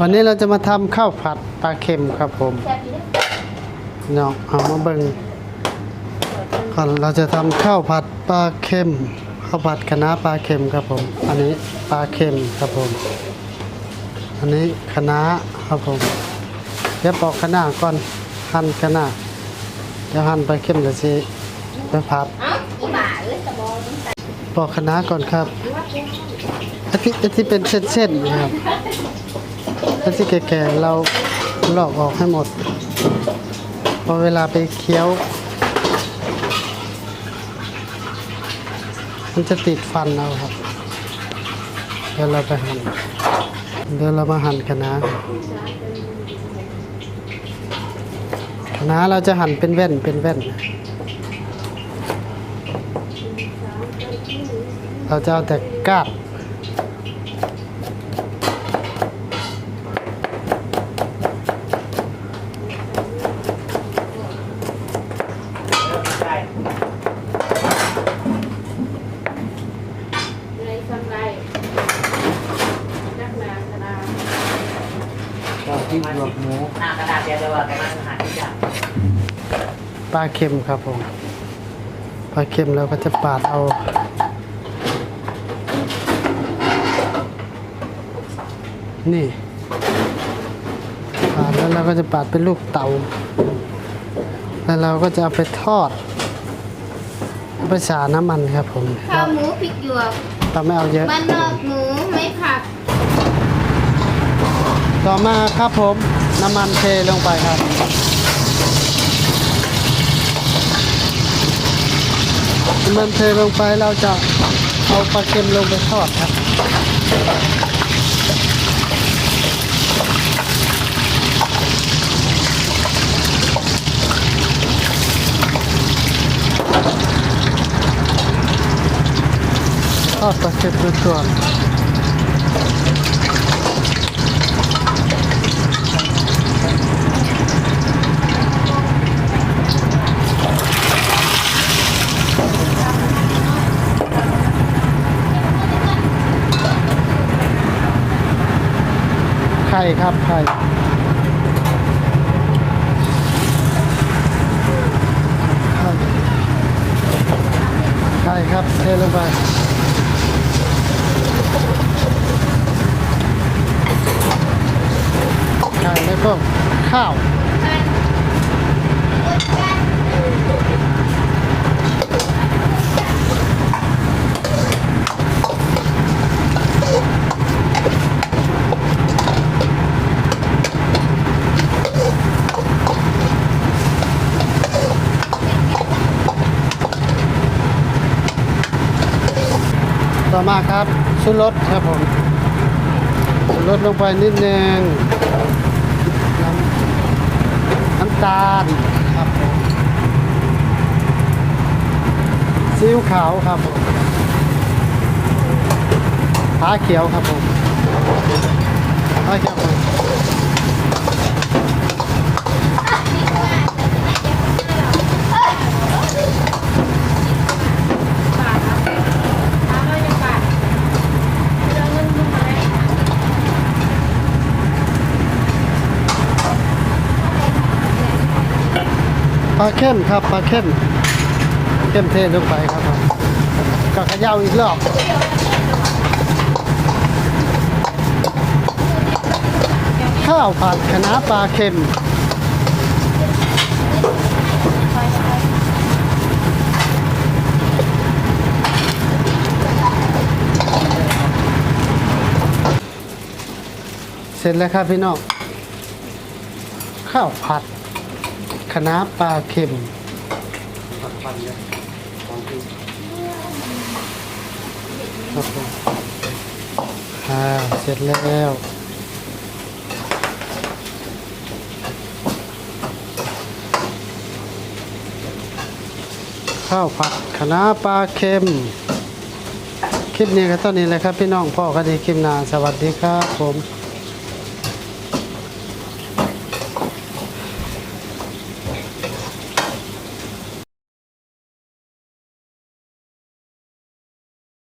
วันนี้เราจะมาทำข้าวผัดปลาเค็มครับผมเนาะเอามาเบิ่งก่อนเราจะทำข้าวผัดปลาเค็มข้าวผัดคะน้าปลาเค็มครับผม อันนี้ปลาเค็มครับผม อันนี้คะน้าครับผมเดี๋ยวปอกคะน้าก่อนหั่นคะน้าเดี๋ยวหั่นปลาเค็มเดี๋ยวสิไปผัดเอ้าอีหมาเอ้ยตะบองมันใส่ปอกคะน้าก่อนครับอันที่อันที่เป็นเส้นๆนะครับ อันที่แก่ๆเราลอกออกให้หมด พอเวลาไปเคี้ยว มันจะติดฟันเราครับเดี๋ยวเราไปหั่นเดี๋ยวเรามาหั่นคะน้าคะน้าเราจะหั่นเป็นแว่นเป็นแว่น เราจะเอาแต่กาบ เราที่หยวกหมูหน้ากระดาษเดียวเลยว่ากำลังหาที่จับปลาเค็มครับผมปลาเค็มเราก็จะปาดเอานี่ปาดแล้วเราก็จะปาดเป็นลูกเต๋าแล้วเราก็จะเอาไปทอดเอาไปสาน้ำมันครับผมข้าวหมูพริกหยวกเราไม่เอาเยอะ มันนอกหมูไม่ผัก ต่อมาครับผมน้ำมันเทลงไปครับ น้ำมันเทลงไปเราจะเอาปลาเค็มลงไปทอดครับทอดปลาเค็มด้วย ข่ครับไข่ไข่ครับเทลงไปไข่แล้วก็ข้าว ต่อมาครับชูรสครับผมชูรสลงไปนิดนึงน้ำน้ำตาลครับผมซีอิ๊วขาวครับผมผ้าเขียวครับผมผ้าเขียวครับ ถามว่าจะบาทเรื่องเงินมึงอะไร ปลา เข้มครับปลาเข้มเข้มเทลงไปครับก็เขย่าอีกรอบข้าวผัดคณะปลาเค็มเสร็จแล้วครับพี่น้องข้าวผัด คะน้าปลาเค็มครับผมอ่าเสร็จแล้วข้าวผัดคะน้าปลาเค็ม คลิปนี้ก็ตอนนี้แหละครับพี่น้องพ่อคดีคลิปนาสวัสดีครับผม